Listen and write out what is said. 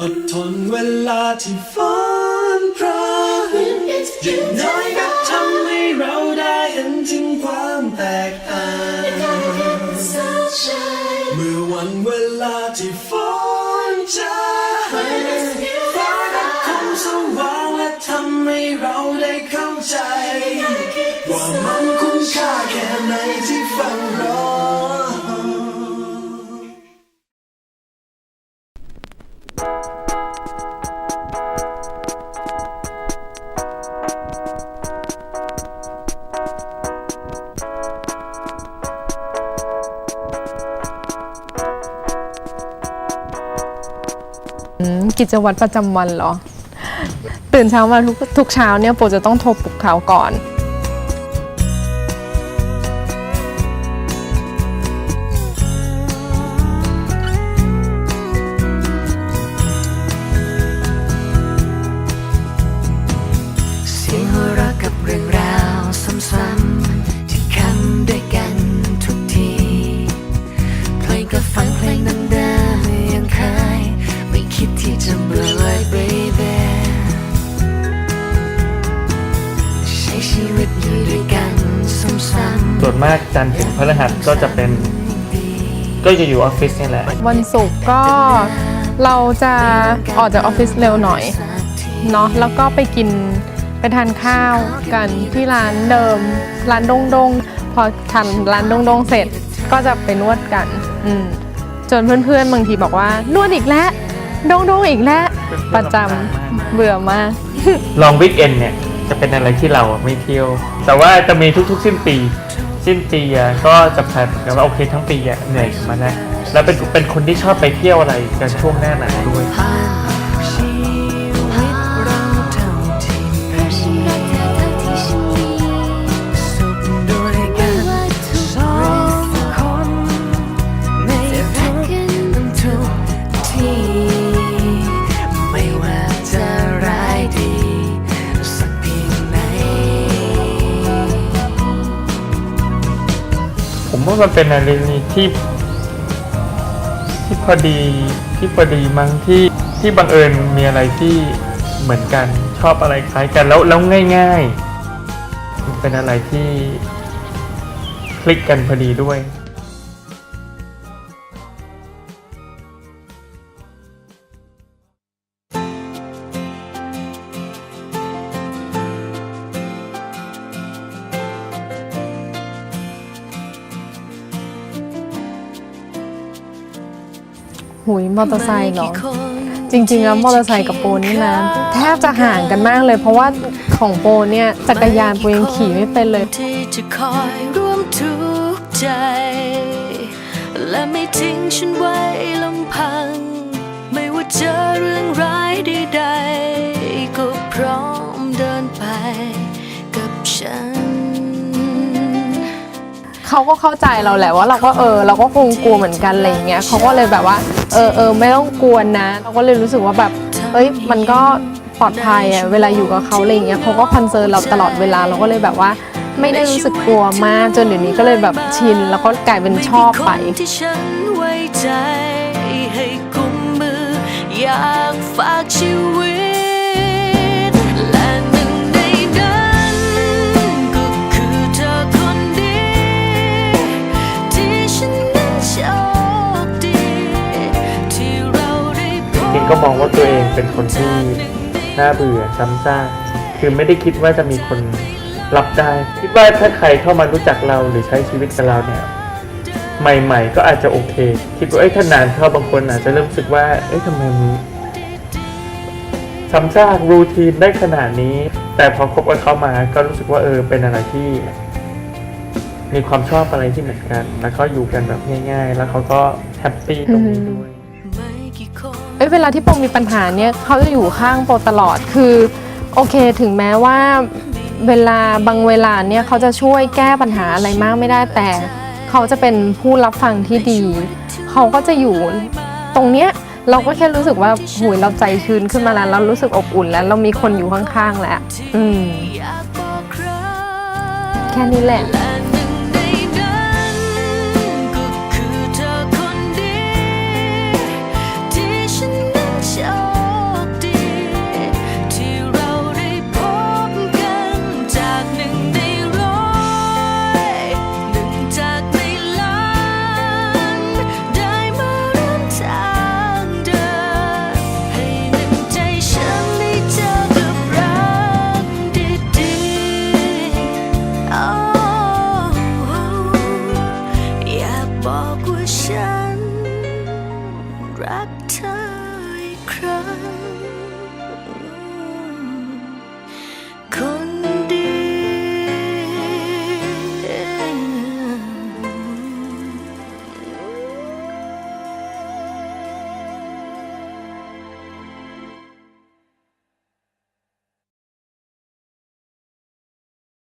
อดทนเวลาที่ฟ้อนพราอย่างน้อยก็ทำให้เราได้เห็นถึงความแตกต่างเมื่อวันเวลาที่ฝนจะหายฟ้าก็คงสว่างและทำให้เราได้เข้าใจ ว่ามัน กิจวัตรประจำวันเหรอ ตื่นเช้ามาทุกทุกเช้าเนี่ยโปจะต้องโทรปลุกเขาก่อน ช้ชีวิตอยู่ด้วยกันซ้ำส่วนมากจันทร์ถึงพฤหัสก็จะเป็น ก็จะอยู่ออฟฟิศนี่แหละ วันศุกร์ก็เราจะออกจากออฟฟิศเร็วหน่อยๆสักทีเนาะแล้วก็ไปกินไปทานข้าวกันที่ร้านเดิม ร้านดงดงพอทานร้านดงดงเสร็จก็จะไปนวดกัน อืมจนเพื่อนๆบางทีบอกว่านวดอีกแล้วดงดงอีกแล้ว ประจำเบื่อมาก ลองวิกเอนเนี่ย จะเป็นอะไรที่เราไม่เที่ยว แต่ว่าจะมีทุกๆ สิ้นปี สิ้นปีอะก็จะแพลนกันว่าโอเคทั้งปีอะเหนื่อยกันมาแล้วแล้วเป็นเป็นคนที่ชอบไปเที่ยวอะไรกันช่วงหน้าหนาวด้วย ผมว่ามันเป็นอะไรที่ ที่พอดีที่พอดีมั้งที่ที่บังเอิญมีอะไรที่เหมือนกันชอบอะไรคล้ายกันแล้วแล้วง่าย ๆ เป็นอะไรที่คลิกกันพอดีด้วย หุยมอเตอร์ไซค์เหรอ จริงๆแล้วมอเตอร์ไซค์กับโปนี่นะ แทบจะห่างกันมากเลย เพราะว่าของโปเนี่ยจักรยานโปยังขี่ไม่เป็นเลยที่จะคอยร่วมทุกข์ใจ และไม่ทิ้งฉันไว้ลำพัง ไม่ว่าเจอเรื่องร้ายใดๆก็พร้อมเดินไปกับฉัน เขาก็เข้าใจเราแหละว่าเราก็เออเราก็คงกลัวเหมือนกันอะไรอย่างเงี้ยเขาก็เลยแบบว่า เออเออไม่ต้องกลัวนะ เราก็เลยรู้สึกว่าแบบเอ้ยมันก็ปลอดภัยอะเวลาอยู่กับเขาอะไรอย่างเงี้ยเขาก็คอนเซิร์นเราตลอดเวลาเราก็เลยแบบว่าไม่ได้รู้สึกกลัวมากจนเดี๋ยวนี้ก็เลยแบบชิน แล้วก็กลายเป็นชอบไปอยากฝากชีวิต ก็มองว่าตัวเองเป็นคนที่น่าเบื่อซ้ำซากคือไม่ได้คิดว่าจะมีคนรับได้ คิดว่าถ้าใครเข้ามารู้จักเราหรือใช้ชีวิตกับเราเนี่ยใหม่ ๆ ก็อาจจะโอเค คิดว่าเอ้ยถ้านานเข้าบางคนอาจจะเริ่มรู้สึกว่าเอ้ยทำไมซ้ำซากรูทีนได้ขนาดนี้ แต่พอคบกับเขามาก็รู้สึกว่าเออเป็นอะไรที่ มีความชอบอะไรที่เหมือนกัน แล้วก็อยู่กันแบบง่าย ๆ แล้วเขาก็แฮปปี้ตรงนี้ด้วย เอ้ยเวลาที่โปมีปัญหาเนี่ยเขาจะอยู่ข้างโปตลอดคือโอเคถึงแม้ว่าเวลาบางเวลาเนี่ยเขาจะช่วยแก้ปัญหาอะไรมากไม่ได้แต่เขาจะเป็นผู้รับฟังที่ดีเขาก็จะอยู่ตรงเนี้ยเราก็แค่รู้สึกว่าหุยเราใจชื้นขึ้นมาแล้ว เรารู้สึกอบอุ่นแล้ว เรามีคนอยู่ข้างๆแล้ว อืม แค่นี้แหละ รักเธออีกครั้ง